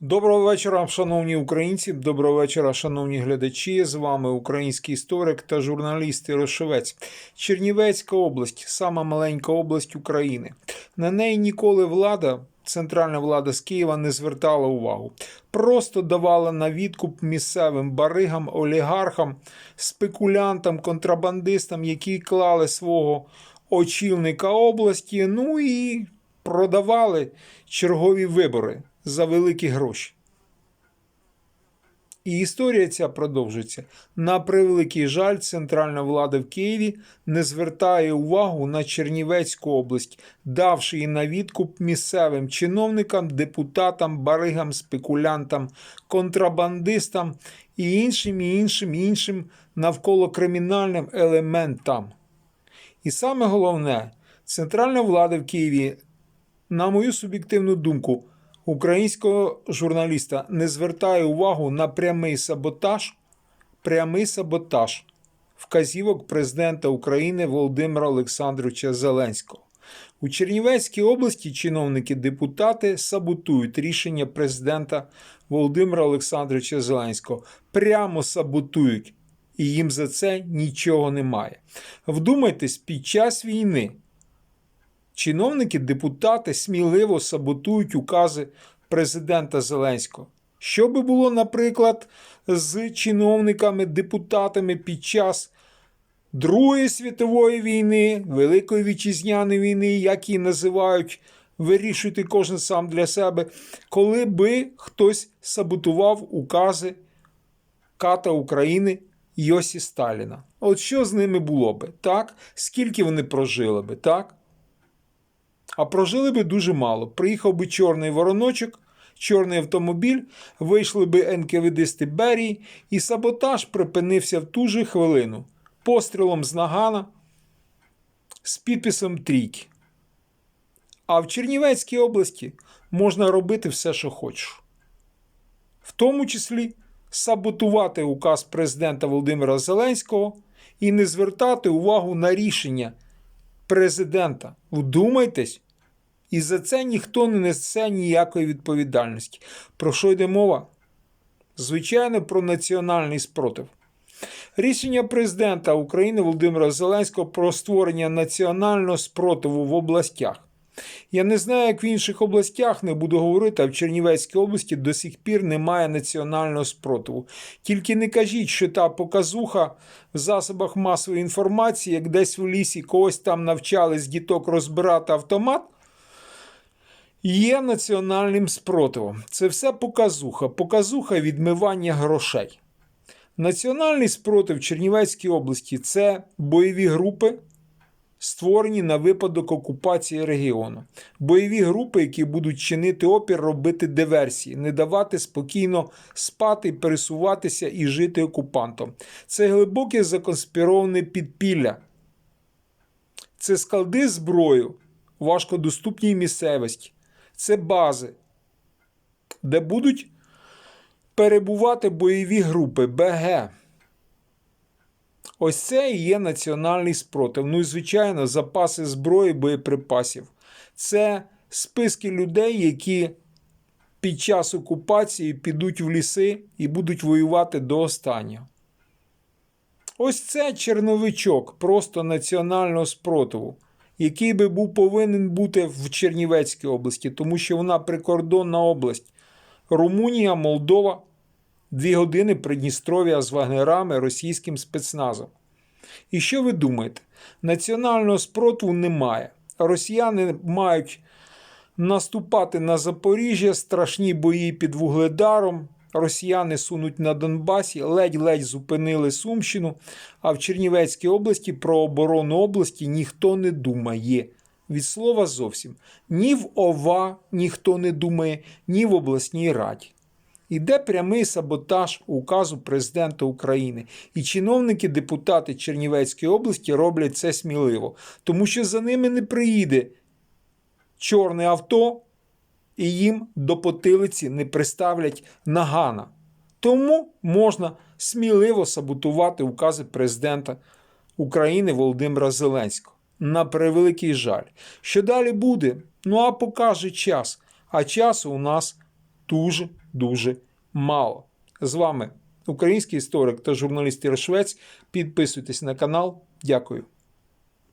Доброго вечора, шановні українці. Доброго вечора, шановні глядачі. З вами український історик та журналіст Ірошевець. Чернівецька область сама маленька область України. На неї ніколи влада, центральна влада з Києва, не звертала увагу. Просто давала на відкуп місцевим баригам, олігархам, спекулянтам, контрабандистам, які клали свого очільника області. Ну і продавали чергові вибори за великі гроші. І історія ця продовжується. На превеликий жаль, центральна влада в Києві не звертає увагу на Чернівецьку область, давши її на відкуп місцевим чиновникам, депутатам, баригам, спекулянтам, контрабандистам і іншим, і іншим, і іншим навколо кримінальним елементам. І саме головне, центральна влада в Києві, на мою суб'єктивну думку, українського журналіста не звертає увагу на прямий саботаж, прямий саботаж вказівок президента України Володимира Олександровича Зеленського. У Чернівецькій області чиновники-депутати саботують рішення президента Володимира Олександровича Зеленського. Прямо саботують, і їм за це нічого немає. Вдумайтесь, під час війни чиновники, депутати сміливо саботують укази президента Зеленського. Що би було, наприклад, з чиновниками, депутатами під час Другої світової війни, Великої вітчизняної війни, як її називають, вирішуйте кожен сам для себе, коли би хтось саботував укази ката України Йосі Сталіна. От що з ними було би, так? Скільки вони прожили би, так? А прожили би дуже мало. Приїхав би чорний вороночок, чорний автомобіль, вийшли би НКВДсти Берії, і саботаж припинився в ту же хвилину пострілом з нагана з підписом трійки. А в Чернівецькій області можна робити все, що хочеш. В тому числі саботувати указ президента Володимира Зеленського і не звертати увагу на рішення президента. Вдумайтесь, і за це ніхто не несе ніякої відповідальності. Про що йде мова? Звичайно, про національний спротив. Рішення президента України Володимира Зеленського про створення національного спротиву в областях. Я не знаю, як в інших областях не буду говорити, а в Чернівецькій області до сих пір немає національного спротиву. Тільки не кажіть, що та показуха в засобах масової інформації, як десь в лісі когось там навчали з діток розбирати автомат. Є національним спротивом. Це все показуха, показуха відмивання грошей. Національний спротив Чернівецькій області це бойові групи, створені на випадок окупації регіону. Бойові групи, які будуть чинити опір, робити диверсії, не давати спокійно спати, пересуватися і жити окупантом. Це глибоке законспіроване підпілля. Це склади зброю важкодоступній місцевості. Це бази, де будуть перебувати бойові групи БГ. Ось це і є національний спротив. Ну і, звичайно, запаси зброї, боєприпасів. Це списки людей, які під час окупації підуть в ліси і будуть воювати до останнього. Ось це черновичок просто національного спротиву, який би був повинен бути в Чернівецькій області, тому що вона прикордонна область. Румунія, Молдова, дві години Придністров'я з вагнерами російським спецназом. І що ви думаєте? Національного спротиву немає. Росіяни мають наступати на Запоріжжя, страшні бої під Вугледаром. Росіяни сунуть на Донбасі, ледь-ледь зупинили Сумщину, а в Чернівецькій області про оборону області ніхто не думає. Від слова зовсім. Ні в ОВА ніхто не думає, ні в обласній раді. Іде прямий саботаж указу президента України. І чиновники, депутати Чернівецької області роблять це сміливо, тому що за ними не приїде чорне авто, і їм до потилиці не приставлять нагана. Тому можна сміливо саботувати укази президента України Володимира Зеленського. На превеликий жаль. Що далі буде? Ну а покаже час. А часу у нас дуже дуже мало. З вами український історик та журналіст Яршвець. Підписуйтесь на канал. Дякую.